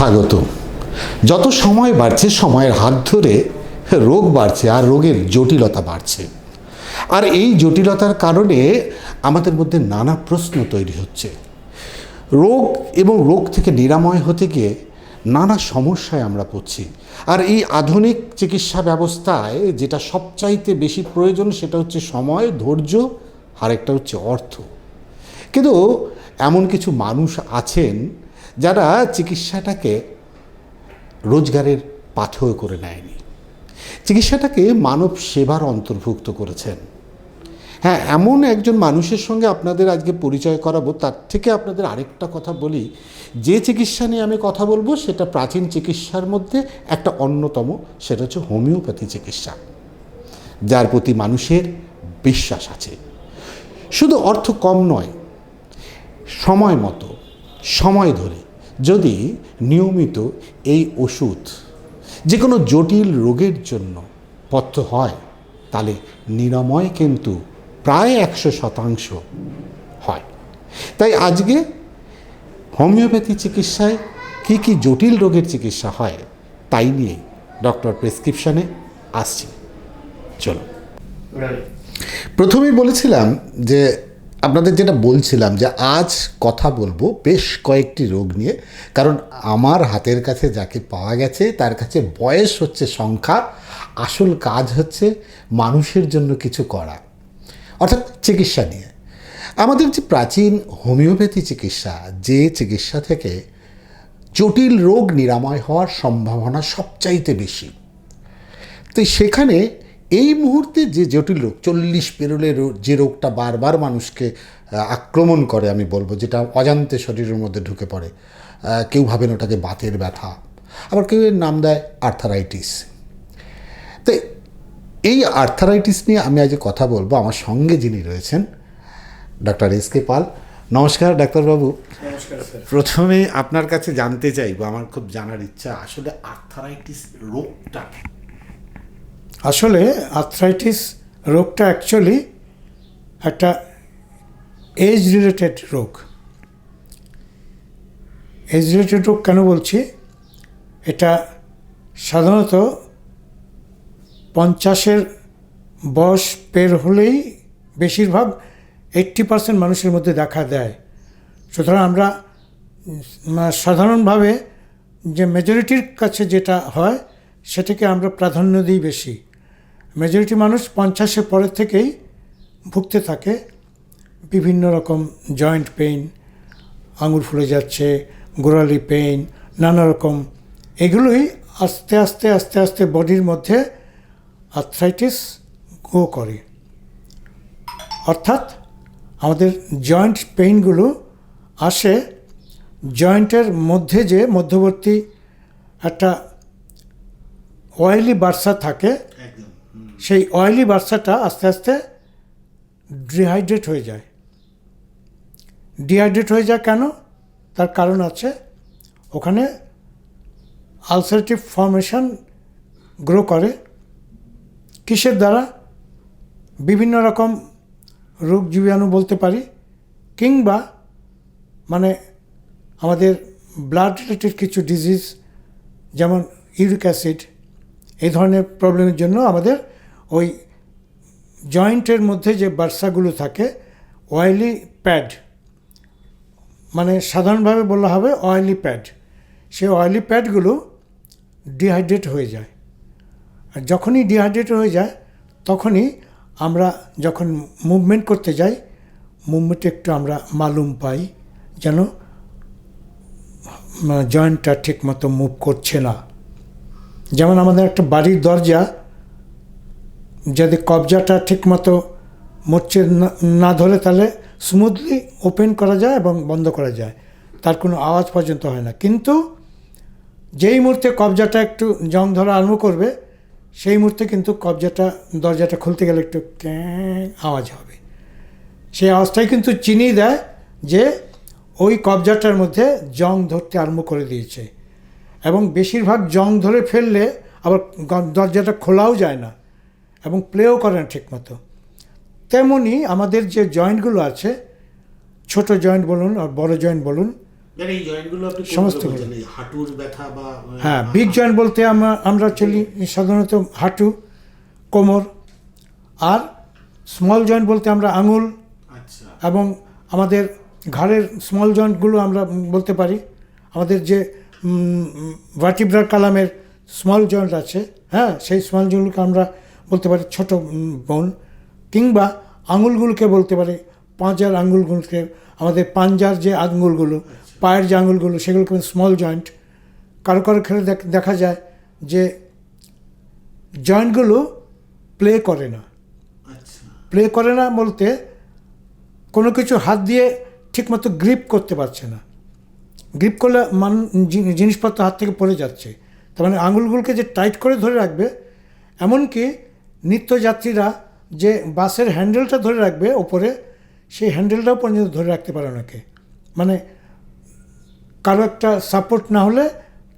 স্বাগত। যত সময় বাড়ছে, সময়ের হাত ধরে রোগ বাড়ছে আর রোগের জটিলতা বাড়ছে। আর এই জটিলতার কারণে আমাদের মধ্যে নানা প্রশ্ন তৈরি হচ্ছে। রোগ এবং রোগ থেকে নিরাময় হতে গিয়ে নানা সমস্যায় আমরা পড়ছি। আর এই আধুনিক চিকিৎসা ব্যবস্থায় যেটা সবচাইতে বেশি প্রয়োজন সেটা হচ্ছে সময়, ধৈর্য আর একটা হচ্ছে অর্থ। কিন্তু এমন কিছু মানুষ আছেন যারা চিকিৎসাটাকে রোজগারের পাথেয় করে নেয়নি। চিকিৎসাটাকে মানব সেবার অন্তর্ভুক্ত করেছেন। হ্যাঁ এমন একজন মানুষের সঙ্গে আপনাদের আজকে পরিচয় করাবো, তার থেকে আপনাদের আরেকটা কথা বলি। যে চিকিৎসা নিয়ে আমি কথা বলব, সেটা প্রাচীন চিকিৎসার মধ্যে একটা অন্যতম, সেটা হচ্ছে হোমিওপ্যাথি চিকিৎসা। যার প্রতি মানুষের বিশ্বাস আছে। শুধু অর্থ কম নয়, সময় মতো। সময় ধরে যদি নিয়মিত এই ওষুধ যে কোনো জটিল রোগের জন্য পথ্য হয় তাহলে নিরাময় কিন্তু প্রায় একশো শতাংশ হয়। তাই আজকে হোমিওপ্যাথি চিকিৎসায় কী কী জটিল রোগের চিকিৎসা হয় তাই নিয়ে ডক্টর প্রেসক্রিপশানে আসছি। চলো প্রথমেই বলেছিলাম যে আপনাদের যেটা বলছিলাম যে আজ কথা বলব বেশ কয়েকটি রোগ নিয়ে, কারণ আমার হাতের কাছে যাকে পাওয়া গেছে, তার কাছে বয়স হচ্ছে সংখ্যা, আসল কাজ হচ্ছে মানুষের জন্য কিছু করা, অর্থাৎ চিকিৎসা নিয়ে। আমাদের যে প্রাচীন হোমিওপ্যাথি চিকিৎসা, যে চিকিৎসা থেকে জটিল রোগ নিরাময় হওয়ার সম্ভাবনা সবচাইতে বেশি। তো সেখানে এই মুহূর্তে যে জটিল রোগ চল্লিশ পেরোলে রো- যে রোগটা বারবার মানুষকে আক্রমণ করে আমি বলব যেটা অজান্তে শরীরের মধ্যে ঢুকে পড়ে কেউ ভাবেন ওটাকে বাতের ব্যথা আবার কেউ এর নাম দেয় আর্থারাইটিস। তো এই আর্থারাইটিস নিয়ে আমি আজ কথা বলব আমার সঙ্গে যিনি রয়েছেন ডক্টর এস কে পাল। নমস্কার ডাক্তারবাবু। প্রথমে আপনার কাছে জানতে চাইব আমার খুব জানার ইচ্ছা আসলে আর্থারাইটিস রোগটা? আসলে আর্থ্রাইটিস রোগটা অ্যাকচুয়ালি একটা এজ রিলেটেড রোগ। এজ রিলেটেড রোগ কেন বলছি? এটা সাধারণত পঞ্চাশের বয়স পের হলেই বেশিরভাগ এইট্টি পার্সেন্ট মানুষের মধ্যে দেখা দেয়। সুতরাং আমরা সাধারণভাবে যে মেজরিটির কাছে যেটা হয়, সেটাকে আমরা প্রাধান্য দিই বেশি। মেজরিটি মানুষ পঞ্চাশের পরের থেকেই ভুগতে থাকে। বিভিন্ন রকম জয়েন্ট পেইন আঙুর ফুলে যাচ্ছে, গোড়ালি পেইন নানা রকম। এগুলোই আস্তে আস্তে আস্তে আস্তে বডির মধ্যে আর্থ্রাইটিস গ্রো করে। অর্থাৎ আমাদের জয়েন্ট পেইনগুলো আসে জয়েন্টের মধ্যে যে মধ্যবর্তী একটা অয়েলি বার্সা থাকে সেই অয়েলি বার্সাটা আস্তে আস্তে ডিহাইড্রেট হয়ে যায়। ডিহাইড্রেট হয়ে যায় কেন? তার কারণ আছে, ওখানে আলসারেটিভ ফর্মেশন গ্রো করে। কিসের দ্বারা? বিভিন্ন রকম রোগ জীবাণু বলতে পারি, কিংবা মানে আমাদের ব্লাড রিলেটেড কিছু ডিজিজ যেমন ইউরিক অ্যাসিড এই ধরনের প্রবলেমের জন্য আমাদের ওই জয়েন্টের মধ্যে যে বার্সাগুলো থাকে অয়েলি প্যাড মানে সাধারণভাবে বলা হবে অয়েলি প্যাড সেই অয়েলি প্যাডগুলো ডিহাইড্রেট হয়ে যায়। আর যখনই ডিহাইড্রেট হয়ে যায়, তখনই আমরা যখন মুভমেন্ট করতে যাই মুভমেন্টে একটু আমরা মালুম পাই যেন জয়েন্টটা ঠিক মতো মুভ করছে না। যেমন আমাদের একটা বাড়ির দরজা যদি কবজাটা ঠিক মতো মরছে না- ধরে তাহলে স্মুথলি ওপেন করা যায় এবং বন্ধ করা যায়। তার কোনো আওয়াজ পর্যন্ত হয় না। কিন্তু যেই মুহূর্তে কবজাটা একটু জং ধরা আরম্ভ করবে, সেই মুহূর্তে কিন্তু কবজাটা, দরজাটা খুলতে গেলে একটু ক্যাঁ আওয়াজ হবে। সেই আওয়াজটাই কিন্তু চিনিয়ে দেয় যে ওই কবজাটার মধ্যে জং ধরতে আরম্ভ করে দিয়েছে। এবং বেশিরভাগ জং ধরে ফেললে আবার দরজাটা খোলাও যায় না। এবং প্লেও করে না ঠিকমতো। তেমনি আমাদের যে জয়েন্টগুলো আছে ছোট জয়েন্ট বলুন আর বড় জয়েন্ট বলুন আপনি সমস্ত হাঁটুর ব্যথা বা হ্যাঁ বিগ জয়েন্ট বলতে আমরা আমরা চলি সাধারণত হাঁটু কোমর আর স্মল জয়েন্ট বলতে আমরা আঙুল আচ্ছা। এবং আমাদের ঘাড়ের স্মল জয়েন্টগুলো আমরা বলতে পারি। আমাদের যে ভার্টিব্রাল কালামের স্মল জয়েন্ট আছে হ্যাঁ সেই স্মল জয়েন্টগুলোকে আমরা বলতে পারে ছোট বোন কিংবা আঙুলগুলোকে বলতে পারে পাঁজার আঙুলগুলোকে আমাদের পাঞ্জার যে আঙুলগুলো পায়ের যে আঙুলগুলো সেগুলোকে স্মল জয়েন্ট কারও কারও ক্ষেত্রে দেখ- যায় যে জয়েন্টগুলো প্লে করে না। আচ্ছা। প্লে করে না বলতে কোনো কিছু হাত দিয়ে ঠিকমতো গ্রিপ করতে পারছে না। গ্রিপ করলে মান জিনিসপত্র হাত থেকে পড়ে যাচ্ছে। তার মানে আঙুলগুলোকে যে টাইট করে ধরে রাখবে এমনকি নিত্যযাত্রীরা যে বাসের হ্যান্ডেলটা ধরে রাখবে ওপরে সেই হ্যান্ডেলটাও পর্যন্ত ধরে রাখতে পারে ওনাকে মানে কারও একটা সাপোর্ট না হলে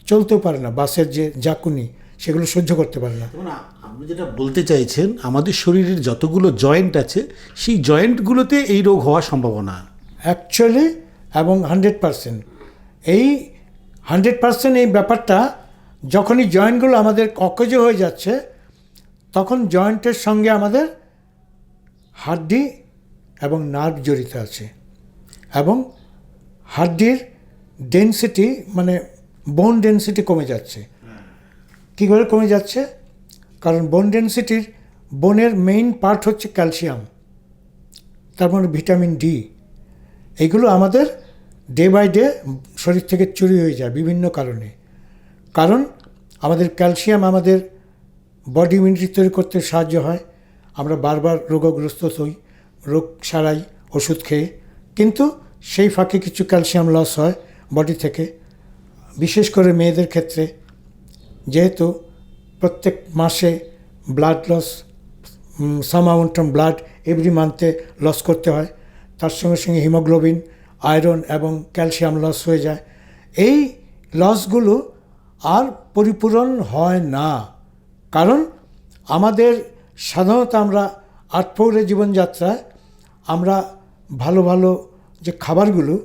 চলতেও পারে না বাসের যে জাকুনি সেগুলো সহ্য করতে পারে না। আপনি যেটা বলতে চাইছেন আমাদের শরীরের যতগুলো জয়েন্ট আছে সেই জয়েন্টগুলোতে এই রোগ হওয়ার সম্ভাবনা। অ্যাকচুয়ালি এবং হান্ড্রেড পারসেন্ট এই হান্ড্রেড পারসেন্ট এই ব্যাপারটা যখনই জয়েন্টগুলো আমাদের অকেজ হয়ে যাচ্ছে তখন জয়েন্টের সঙ্গে আমাদের হাড্ডি এবং নার্ভ জড়িত আছে এবং হাড্ডির ডেনসিটি মানে বোন ডেনসিটি কমে যাচ্ছে। কী করে কমে যাচ্ছে? কারণ বোন ডেনসিটির বোনের মেইন পার্ট হচ্ছে ক্যালসিয়াম তারপরে ভিটামিন ডি এগুলো আমাদের ডে বাই ডে শরীর থেকে চুরি হয়ে যায় বিভিন্ন কারণে। কারণ আমাদের ক্যালসিয়াম আমাদের বডি ইমিউনিটি তৈরি করতে সাহায্য হয়। আমরা বারবার রোগগ্রস্ত হই, রোগ সারাই, ওষুধ খেয়ে। কিন্তু সেই ফাঁকে কিছু ক্যালসিয়াম লস হয় বডি থেকে। বিশেষ করে মেয়েদের ক্ষেত্রে, যেহেতু প্রত্যেক মাসে blood loss some amount blood every মান্থে loss করতে হয়। তার সঙ্গে সঙ্গে হিমোগ্লোবিন আয়রন এবং ক্যালসিয়াম লস হয়ে যায়। এই লসগুলো আর পরিপূরণ হয় না। কারণ আমাদের সাধারণত আমরা আটপৌরে জীবনযাত্রায় আমরা ভালো ভালো যে খাবারগুলো,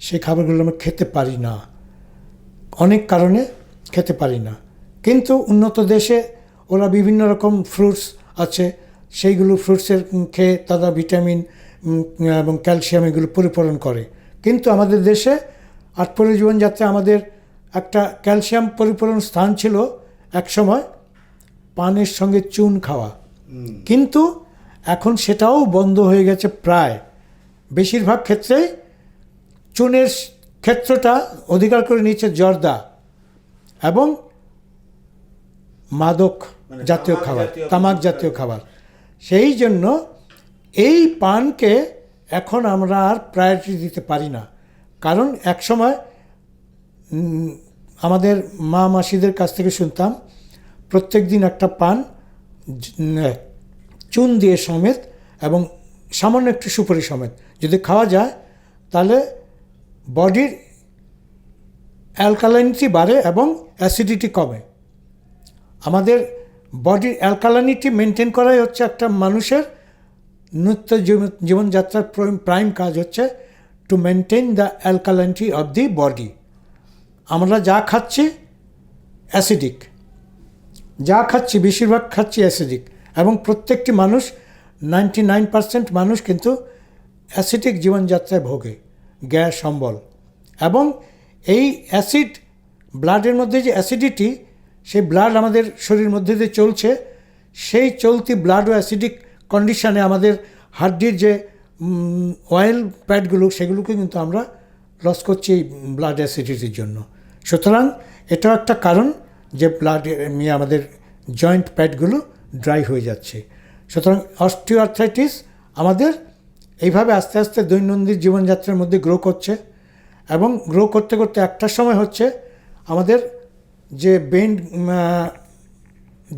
সেই খাবারগুলো আমরা খেতে পারি না। অনেক কারণে খেতে পারি না। কিন্তু উন্নত দেশে ওরা বিভিন্ন রকম ফ্রুটস আছে। সেইগুলো ফ্রুটসের খেয়ে তারা ভিটামিন এবং ক্যালসিয়াম এগুলো পরিপূরণ করে। কিন্তু আমাদের দেশে আটপরে জীবনযাত্রায় আমাদের একটা ক্যালসিয়াম পরিপূরণ স্থান ছিল একসময় পানের সঙ্গে চুন খাওয়া। কিন্তু এখন সেটাও বন্ধ হয়ে গেছে প্রায়। বেশিরভাগ ক্ষেত্রেই চুনের ক্ষেত্রটা অধিকার করে নিয়েছে জর্দা এবং মাদক মানে জাতীয় খাবার তামাক জাতীয় খাবার। সেই জন্য এই পানকে এখন আমরা আর প্রায়োরিটি দিতে পারি না। কারণ একসময় আমাদের মা মাসিদের কাছ থেকে শুনতাম প্রত্যেক দিন একটা পান চুন দিয়ে সমেত এবং সামান্য একটু সুপারি সমেত। যদি খাওয়া যায়, তাহলে বডির অ্যালকালাইনিটি বাড়ে এবং অ্যাসিডিটি কমে। আমাদের বডির অ্যালকালানিটি মেনটেন করাই হচ্ছে একটা মানুষের নিত্য জীবন- জীবনযাত্রার প্রাইম- কাজ হচ্ছে to maintain the alkalinity of the body আমরা যা খাচ্ছি, অ্যাসিডিক। যা খাচ্ছি, বেশিরভাগ খাচ্ছি অ্যাসিডিক এবং প্রত্যেকটি মানুষ নাইনটি নাইন পার্সেন্ট মানুষ কিন্তু অ্যাসিডিক জীবনযাত্রায় ভোগে, গ্যাস, অম্বল। এবং এই অ্যাসিড ব্লাডের মধ্যে যে অ্যাসিডিটি সেই ব্লাড আমাদের শরীর মধ্যে দিয়ে চলছে, সেই চলতি ব্লাড ও অ্যাসিডিক কন্ডিশনে আমাদের হাড্ডির যে অয়েল প্যাডগুলো সেগুলোকে কিন্তু আমরা লস করছি এই ব্লাড অ্যাসিডিটির জন্য। সুতরাং এটাও একটা কারণ। যে ব্লাড নিয়ে আমাদের জয়েন্ট প্যাডগুলো ড্রাই হয়ে যাচ্ছে। সুতরাং অস্টিওআর্থ্রাইটিস আমাদের এইভাবে আস্তে আস্তে দৈনন্দিন জীবনযাত্রার মধ্যে গ্রো করছে এবং গ্রো করতে করতে একটা সময় হচ্ছে আমাদের যে বেন্ড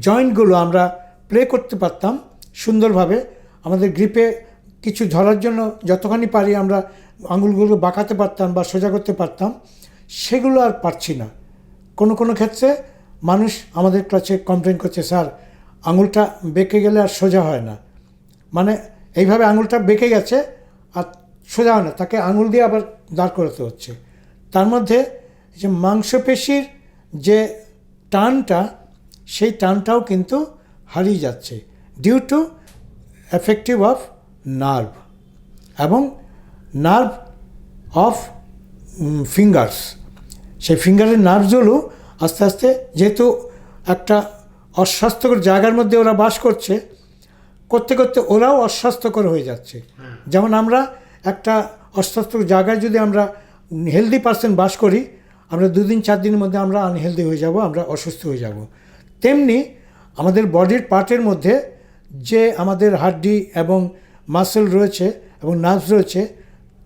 জয়েন্টগুলো আমরা প্লে করতে পারতাম সুন্দরভাবে, আমাদের গ্রিপে কিছু ধরার জন্য যতখানি পারি আমরা আঙুলগুলো বাঁকাতে পারতাম বা সোজা করতে পারতাম, সেগুলো আর পারছি না। কোনো কোনো ক্ষেত্রে মানুষ আমাদের কাছে কমপ্লেন করছে, স্যার, আঙুলটা বেঁকে গেলে আর সোজা হয় না। মানে এইভাবে আঙুলটা বেঁকে গেছে আর সোজা হয় না, তাকে আঙুল দিয়ে আবার দাঁড় করাতে হচ্ছে। তার মধ্যে যে মাংসপেশির যে টানটা, সেই টানটাও কিন্তু হারিয়ে যাচ্ছে due to effective of nerve এবং নার্ভ অফ ফিঙ্গার্স সেই ফিঙ্গারের নার্ভগুলো আস্তে আস্তে যেহেতু একটা অস্বাস্থ্যকর জায়গার মধ্যে ওরা বাস করছে করতে করতে ওরাও অস্বাস্থ্যকর হয়ে যাচ্ছে। যেমন আমরা একটা অস্বাস্থ্যকর জায়গায় যদি আমরা হেলদি পার্সন বাস করি আমরা দুদিন চার দিনের মধ্যে আমরা আনহেলদি হয়ে যাব আমরা অসুস্থ হয়ে যাব। তেমনি আমাদের বডির পার্টের মধ্যে যে আমাদের হাড্ডি এবং মাসেল রয়েছে এবং নার্ভস রয়েছে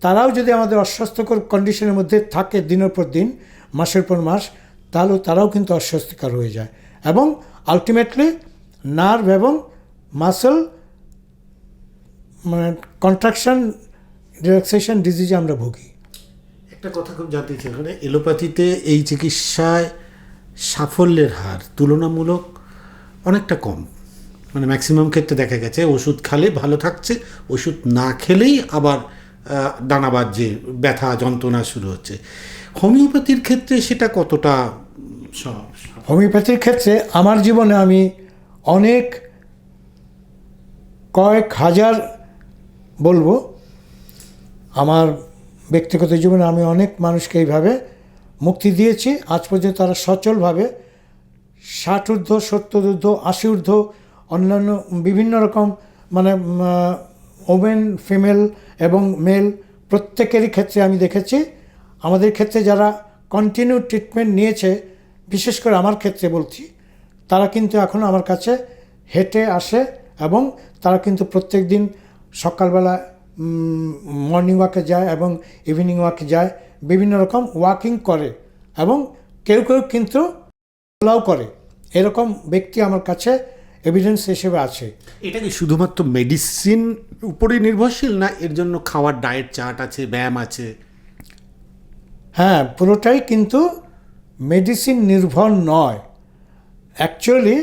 তারাও যদি আমাদের অস্বাস্থ্যকর কন্ডিশনের মধ্যে থাকে দিনের পর দিন মাসের পর মাস তাহলেও তারাও কিন্তু অস্বস্তিকর হয়ে যায়। এবং আলটিমেটলি নার্ভ এবং মাসেল মানে কন্ট্রাকশন রিল্যাক্সেশন ডিজিজে আমরা ভুগি। একটা কথা খুব জানতে চাই মানে এলোপ্যাথিতে এই চিকিৎসায় সাফল্যের হার তুলনামূলক অনেকটা কম। মানে ম্যাক্সিমাম ক্ষেত্রে দেখা গেছে, ওষুধ খেলে ভালো থাকছে, ওষুধ না খেলেই আবার ডানা বাজছে ব্যথা, যন্ত্রণা শুরু হচ্ছে। হোমিওপ্যাথির ক্ষেত্রে সেটা কতটা হোমিওপ্যাথির ক্ষেত্রে আমার জীবনে আমি অনেক কয়েক হাজার বলব, আমার ব্যক্তিগত জীবনে আমি অনেক মানুষকে এইভাবে মুক্তি দিয়েছি। আজ পর্যন্ত তারা সচলভাবে ষাট ঊর্ধ্ব সত্তর ঊর্ধ্ব আশি ঊর্ধ্ব অন্যান্য বিভিন্ন রকম মানে ওমেন ফিমেল এবং মেল প্রত্যেকেরই ক্ষেত্রে আমি দেখেছি। আমাদের ক্ষেত্রে যারা কন্টিনিউ ট্রিটমেন্ট নিয়েছে বিশেষ করে আমার ক্ষেত্রে বলছি তারা কিন্তু এখন আমার কাছে হেঁটে আসে এবং তারা কিন্তু প্রত্যেক দিন সকালবেলা মর্নিং ওয়াকে যায় এবং ইভিনিং ওয়াকে যায় বিভিন্ন রকম ওয়াকিং করে এবং কেউ কেউ কিন্তু লাও করে। এরকম ব্যক্তি আমার কাছে এভিডেন্স হিসেবে আছে। এটা কি শুধুমাত্র মেডিসিন উপরেই নির্ভরশীল না এর জন্য খাওয়ার ডায়েট চার্ট আছে ব্যায়াম আছে? হ্যাঁ পুরোটাই কিন্তু মেডিসিন নির্ভর নয়। অ্যাকচুয়ালি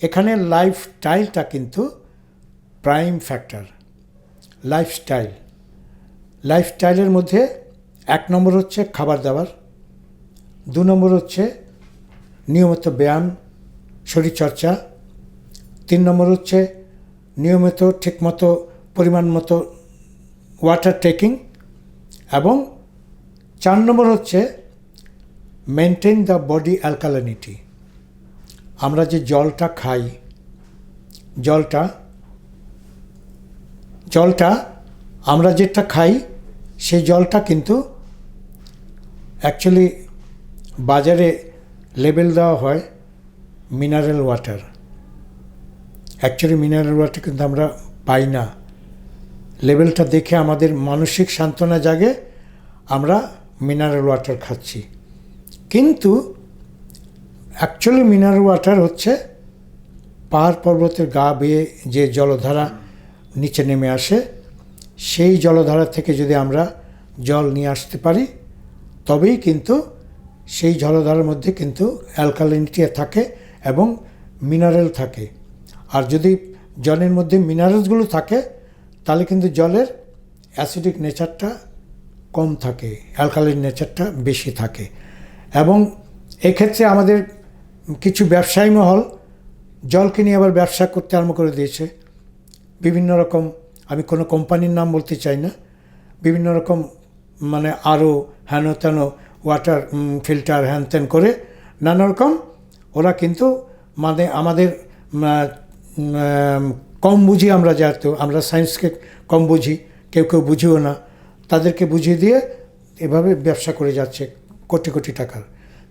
এখানে লাইফস্টাইলটা কিন্তু প্রাইম ফ্যাক্টর লাইফস্টাইল লাইফস্টাইলের মধ্যে এক নম্বর হচ্ছে খাবার দাবার, দু নম্বর হচ্ছে নিয়মিত ব্যায়াম, শরীরচর্চা, তিন নম্বর হচ্ছে নিয়মিত ঠিকমতো পরিমাণ মতো ওয়াটার টেকিং এবং চার নম্বর হচ্ছে মেনটেন দ্য বডি অ্যালকালিনিটি আমরা যে জলটা খাই, জলটা জলটা আমরা যেটা খাই, সেই জলটা কিন্তু অ্যাকচুয়ালি বাজারে লেবেল দেওয়া হয় mineral water actually mineral water কিন্তু আমরা পাই না। লেভেলটা দেখে আমাদের মানসিক সান্ত্বনা জাগে, আমরা মিনারেল ওয়াটার খাচ্ছি। কিন্তু অ্যাকচুয়ালি মিনারেল ওয়াটার হচ্ছে পাহাড় পর্বতের গা বেয়ে যে জলধারা নিচে নেমে আসে, সেই জলধারা থেকে যদি আমরা জল নিয়ে আসতে পারি, তবেই কিন্তু সেই জলধারার মধ্যে কিন্তু অ্যালকালিনিটি থাকে এবং মিনারেল থাকে। আর যদি জলের মধ্যে মিনারেলসগুলো থাকে, তাহলে কিন্তু জলের অ্যাসিডিক নেচারটা কম থাকে অ্যালকালিন নেচারটা বেশি থাকে। এবং এক্ষেত্রে আমাদের কিছু ব্যবসায়ী মহল জলকে নিয়ে আবার ব্যবসা করতে আরম্ভ করে দিয়েছে। বিভিন্ন রকম, আমি কোনো কোম্পানির নাম বলতে চাই না। বিভিন্ন রকম মানে আরও হেন তেন ওয়াটার ফিল্টার হ্যান ত্যান করে নানা রকম ওরা কিন্তু মানে আমাদের কম বুঝি আমরা যাতে আমরা সায়েন্সকে কম বুঝি, কেউ কেউ বুঝিও না। তাদেরকে বুঝিয়ে দিয়ে এভাবে ব্যবসা করে যাচ্ছে। কোটি কোটি টাকার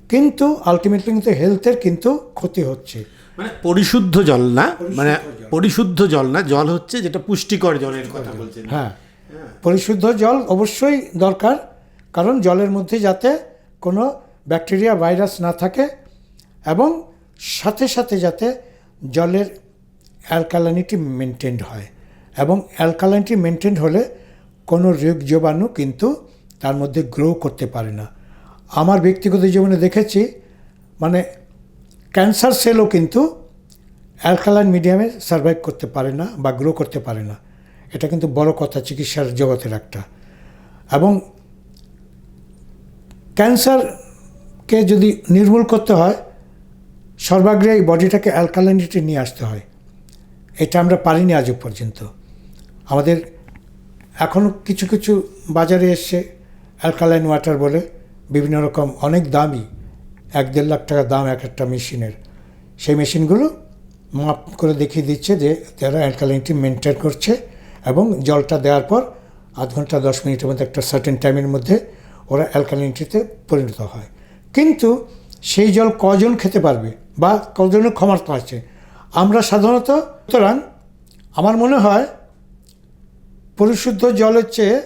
কিন্তু আলটিমেটলি কিন্তু হেলথের কিন্তু ক্ষতি হচ্ছে। মানে পরিশুদ্ধ জল না? মানে পরিশুদ্ধ জল না? জল হচ্ছে যেটা পুষ্টিকর জলের কথা বলছেন। হ্যাঁ। পরিশুদ্ধ জল অবশ্যই দরকার কারণ জলের মধ্যে যাতে কোনো ব্যাকটেরিয়া ভাইরাস না থাকে এবং সাথে সাথে যাতে জলের অ্যালকালানিটি মেনটেন্ড হয়। এবং অ্যালকালানিটি মেনটেন্ড হলে কোনো রোগ জীবাণু কিন্তু তার মধ্যে গ্রো করতে পারে না। আমার ব্যক্তিগত জীবনে দেখেছি মানে ক্যান্সার সেলও কিন্তু অ্যালকালাইন মিডিয়ামে সার্ভাইভ করতে পারে না বা গ্রো করতে পারে না। এটা কিন্তু বড় কথা, চিকিৎসার জগতের একটা। এবং ক্যান্সারকে যদি নির্মূল করতে হয়, সর্বাগ্রে এই বডিটাকে অ্যালকালাইনিটি নিয়ে আসতে হয়। এটা আমরা পারিনি আজও পর্যন্ত। আমাদের এখনও কিছু কিছু বাজারে এসছে অ্যালকালাইন ওয়াটার বলে বিভিন্ন রকম অনেক দামি এক দেড় লাখ টাকা দাম এক একটা মেশিনের। সেই মেশিনগুলো মাপ করে দেখিয়ে দিচ্ছে যে তারা অ্যালকালাইনটি মেনটেন করছে এবং জলটা দেওয়ার পর আধ ঘণ্টা, দশ মিনিটের মধ্যে একটা সার্টেন টাইমের মধ্যে ওরা অ্যালকালাইনটিতে পরিণত হয়। কিন্তু সেই জল কজন খেতে পারবে বা কজনের ক্ষমতা আছে আমরা সাধারণত, সুতরাং আমার মনে হয়, পরিশুদ্ধ জলের চেয়ে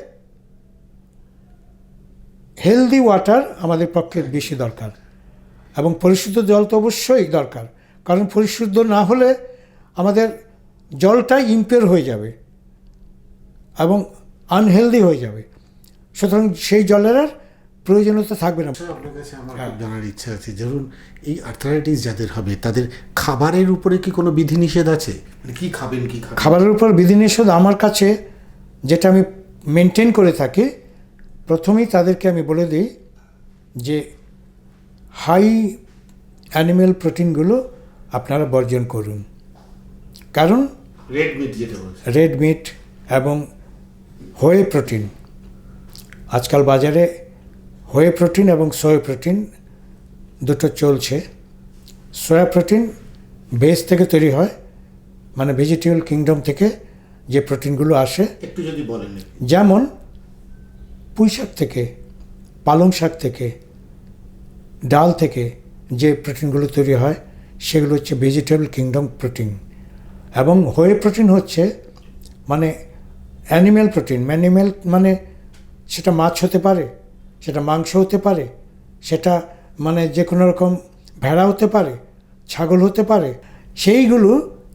হেলদি ওয়াটার আমাদের পক্ষে বেশি দরকার এবং পরিশুদ্ধ জল তো অবশ্যই দরকার। কারণ পরিশুদ্ধ না হলে আমাদের জলটাই ইম্পেয়ার হয়ে যাবে এবং আনহেলদি হয়ে যাবে। সুতরাং সেই জলের আর প্রয়োজনীয়তা থাকবে না। আপনার কাছে আমার জানার ইচ্ছা আছে। ধরুন এই আর্থারাইটিস যাদের হবে তাদের খাবারের উপরে কি কোনো বিধিনিষেধ আছে? মানে কি খাবেন কি খাবেন? খাবারের উপর বিধিনিষেধ আমার কাছে যেটা আমি মেনটেন করে থাকি প্রথমেই তাদেরকে আমি বলে দিই যে হাই অ্যানিম্যাল প্রোটিনগুলো আপনারা বর্জন করুন। কারণ রেড মিট যেটা রেড মিট এবং হোয়ে প্রোটিন আজকাল বাজারে হোয়ে প্রোটিন এবং সোয়া প্রোটিন দুটো চলছে। সোয়া প্রোটিন বেস থেকে তৈরি হয় মানে ভেজিটেবল কিংডম থেকে যে প্রোটিনগুলো আসে। একটু যদি বলেন। যেমন পুঁই শাক থেকে পালং শাক থেকে ডাল থেকে যে প্রোটিনগুলো তৈরি হয় সেগুলো হচ্ছে ভেজিটেবল কিংডম প্রোটিন এবং হোয়ে প্রোটিন হচ্ছে মানে অ্যানিম্যাল প্রোটিন ম্যানিম্যাল মানে সেটা মাছ হতে পারে সেটা মাংস হতে পারে সেটা মানে যে কোনো রকম ভেড়া হতে পারে ছাগল হতে পারে সেইগুলো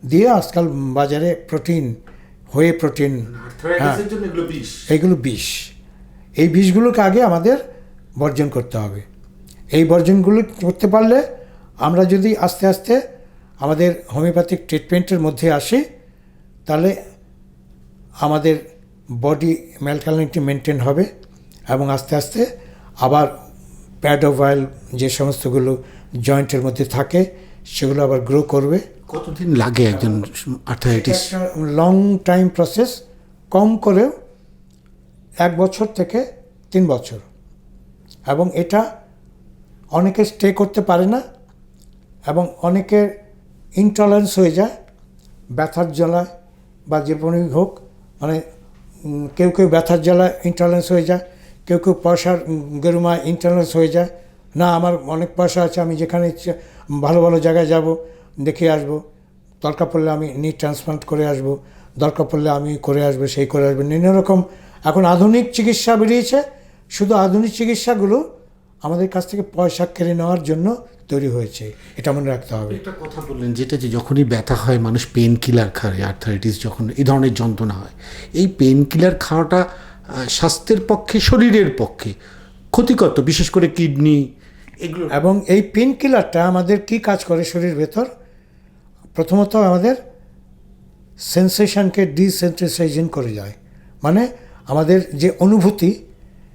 দিয়ে আজকাল বাজারে প্রোটিন হয়ে প্রোটিন হ্যাঁ এগুলো বিষ। এই বিষগুলোকে আগে আমাদের বর্জন করতে হবে। এই বর্জনগুলো করতে পারলে আমরা যদি আস্তে আস্তে আমাদের হোমিওপ্যাথিক ট্রিটমেন্টের মধ্যে আসি তাহলে আমাদের বডি ম্যালকালিনিটি মেনটেন হবে এবং আস্তে আস্তে আবার প্যাড অফ অয়েল যে সমস্তগুলো জয়েন্টের মধ্যে থাকে সেগুলো আবার গ্রো করবে। কতদিন লাগে একজন আর্থারাইটিস লং টাইম প্রসেস কম করেও এক বছর থেকে তিন বছর। এবং এটা অনেকে স্টে করতে পারে না এবং অনেকের ইনটলারেন্স হয়ে যায়, ব্যথার জ্বালায় বা যে কোনোই হোক মানে কেউ কেউ ব্যথার জ্বালায় ইনটলারেন্স হয়ে যায়, কেউ কেউ পয়সার গরুমায় ইনটলারেন্স হয়ে যায়। না, আমার অনেক পয়সা আছে, আমি যেখানে ভালো ভালো জায়গায় যাব, দেখে আসব। দরকার পড়লে আমি নিট ট্রান্সপ্লান্ট করে আসব, দরকার পড়লে আমি করে আসব, সেই করে আসব। বিভিন্ন রকম এখন আধুনিক চিকিৎসা বেরিয়েছে। শুধু আধুনিক চিকিৎসাগুলো আমাদের কাছ থেকে পয়সা কেড়ে নেওয়ার জন্য তৈরি হয়েছে। এটা মনে রাখতে হবে। একটা কথা বললেন যেটা যে যখনই ব্যথা হয় মানুষ পেন কিলার খায় আর্থারাইটিস যখন এই ধরনের যন্ত্রণা হয়। এই পেন কিলার খাওয়াটা স্বাস্থ্যের পক্ষে শরীরের পক্ষে ক্ষতিকর বিশেষ করে কিডনি এগুলো। এবং এই পেন কিলারটা আমাদের কি কাজ করে শরীর ভেতর? প্রথমত আমাদের সেন্সেশনকে ডিসেন্সেশন করে যায়। মানে আমাদের যে অনুভূতি,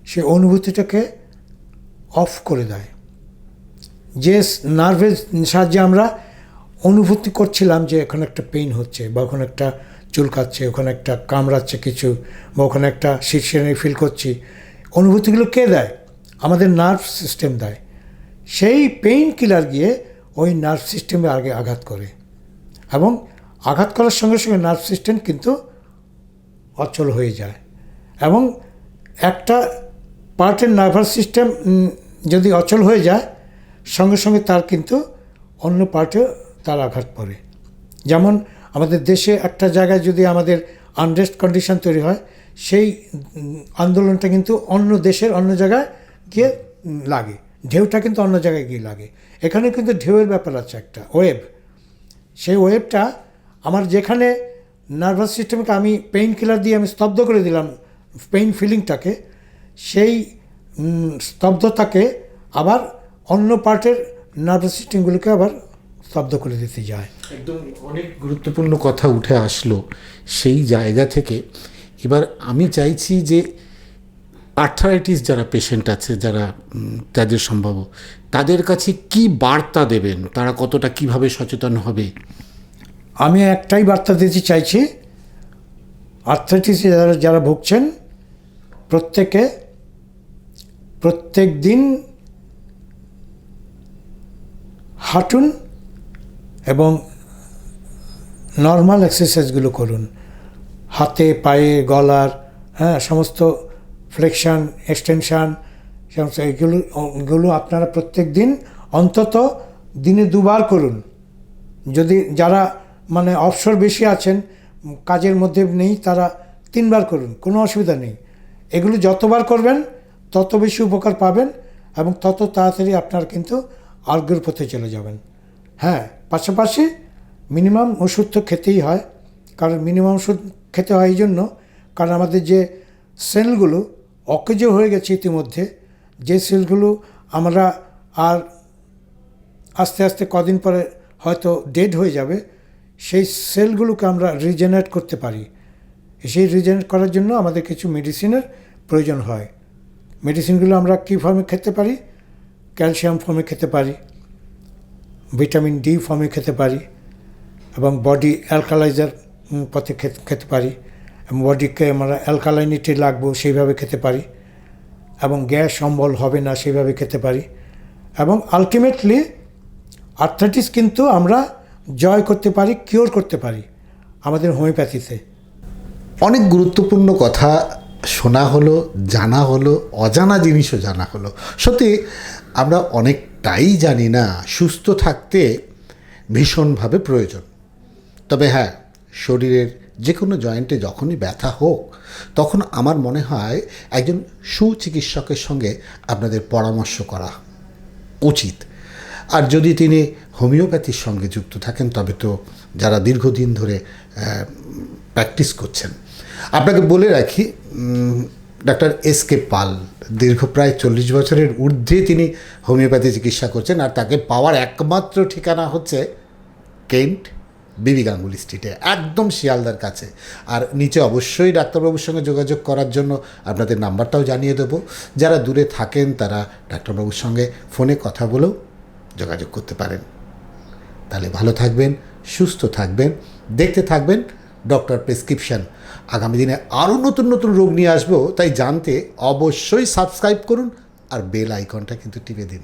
সে অনুভূতিটাকে অফ করে দেয়। যে নার্ভের সাহায্যে আমরা অনুভূতি করছিলাম যে ওখানে একটা পেইন হচ্ছে বা ওখানে একটা চুলকাচ্ছে ওখানে একটা কামড়াচ্ছে কিছু বা ওখানে একটা শীর্ষে ফিল করছি, অনুভূতিগুলো কে দেয়? আমাদের নার্ভ সিস্টেম দেয়। সেই পেইন কিলার গিয়ে ওই নার্ভ সিস্টেমে আগে আঘাত করে এবং আঘাত করার সঙ্গে সঙ্গে নার্ভ সিস্টেম কিন্তু অচল হয়ে যায়। এবং একটা পার্টের নার্ভাস সিস্টেম যদি অচল হয়ে যায়, সঙ্গে সঙ্গে তার কিন্তু অন্য পার্টে তার আঘাত পড়ে। যেমন আমাদের দেশে একটা জায়গায় যদি আমাদের আনরেস্ট কন্ডিশন তৈরি হয়, সেই আন্দোলনটা কিন্তু অন্য দেশের অন্য জায়গায় গিয়ে লাগে। ঢেউটা কিন্তু অন্য জায়গায় গিয়ে লাগে। এখানে কিন্তু ঢেউয়ের ব্যাপার আছে একটা ওয়েব সেই ওয়েবটা আমার যেখানে নার্ভাস সিস্টেমকে আমি পেইন কিলার দিয়ে আমি স্তব্ধ করে দিলাম পেইন ফিলিংটাকে সেই স্তব্ধতাকে আবার অন্য পার্টের নার্ভাস সিস্টেমগুলোকে আবার স্তব্ধ করে দিতে যায়। একদম অনেক গুরুত্বপূর্ণ কথা উঠে আসলো সেই জায়গা থেকে। এবার আমি চাইছি যে আর্থারাইটিস যারা পেশেন্ট আছে যারা তাদের সম্ভব তাদের কাছে কি বার্তা দেবেন? তারা কতটা কীভাবে সচেতন হবে? আমি একটাই বার্তা দিতে চাইছি আর্থাইটিসে যারা যারা ভুগছেন প্রত্যেকে প্রত্যেক দিন হাঁটুন এবং নর্মাল এক্সারসাইজগুলো করুন। হাতে, পায়ে, গলার হ্যাঁ সমস্ত ফ্লেকশন, এক্সটেনশান, সমস্ত এগুলো এগুলো আপনারা প্রত্যেক দিন অন্তত দিনে দুবার করুন। যদি যারা মানে অবসর বেশি আছেন, কাজের মধ্যে নেই, তারা তিনবার করুন, কোনো অসুবিধা নেই। এগুলো যতবার করবেন, তত বেশি উপকার পাবেন এবং তত তাড়াতাড়ি আপনার কিন্তু আরোগ্যের পথে চলে যাবেন। হ্যাঁ পাশাপাশি মিনিমাম ওষুধ তো খেতেই হয়, কারণ মিনিমাম ওষুধ খেতে হয় এই জন্য, কারণ আমাদের যে সেলগুলো অকেজ হয়ে গেছে ইতিমধ্যে, যে সেলগুলো আমরা আর আস্তে আস্তে কদিন পরে হয়তো ডেড হয়ে যাবে, সেই সেলগুলোকে আমরা রিজেনারেট করতে পারি। সেই রিজেনারেট করার জন্য আমাদের কিছু মেডিসিনের প্রয়োজন হয়। মেডিসিনগুলো আমরা কী ফর্মে খেতে পারি? ক্যালসিয়াম ফর্মে খেতে পারি ভিটামিন ডি ফর্মে খেতে পারি, এবং বডি অ্যালকালাইজার পথে খেতে পারি, এবং বডিকে আমরা অ্যালকালাইনিটি লাগবো সেইভাবে খেতে পারি, এবং গ্যাস অম্বল হবে না সেইভাবে খেতে পারি, এবং আলটিমেটলি আর্থাইটিস কিন্তু আমরা জয় করতে পারি কিওর করতে পারি আমাদের হোমিওপ্যাথিতে অনেক গুরুত্বপূর্ণ কথা শোনা হলো, জানা হলো, অজানা জিনিসও জানা হলো। সত্যি, আমরা অনেকটাই জানি না, সুস্থ থাকতে ভীষণভাবে প্রয়োজন। তবে হ্যাঁ শরীরের যে কোনো জয়েন্টে যখনই ব্যথা হোক, তখন আমার মনে হয় একজন সুচিকিৎসকের সঙ্গে আপনাদের পরামর্শ করা উচিত। আর যদি তিনি হোমিওপ্যাথির সঙ্গে যুক্ত থাকেন, তবে তো যারা দীর্ঘদিন ধরে প্র্যাকটিস করছেন। আপনাকে বলে রাখি ডাক্তার এস কে পাল দীর্ঘ প্রায় চল্লিশ বছরের ঊর্ধ্বে তিনি হোমিওপ্যাথি চিকিৎসা করছেন আর তাকে পাওয়ার একমাত্র ঠিকানা হচ্ছে কেন্ট বিবি গাঙ্গুলি স্ট্রিটে, একদম শিয়ালদার কাছে। আর নিচে অবশ্যই ডাক্তারবাবুর সঙ্গে যোগাযোগ করার জন্য আপনাদের নাম্বারটাও জানিয়ে দেবো। যারা দূরে থাকেন, তারা ডাক্তারবাবুর সঙ্গে ফোনে কথা বলেও যোগাযোগ করতে পারেন। তাহলে ভালো থাকবেন, সুস্থ থাকবেন, দেখতে থাকবেন। Doctor prescription. আগামী দিনে আরও নতুন নতুন রোগ নিয়ে আসব, তাই জানতে অবশ্যই সাবস্ক্রাইব করুন আর বেল আইকনটা কিন্তু টিপে দিন।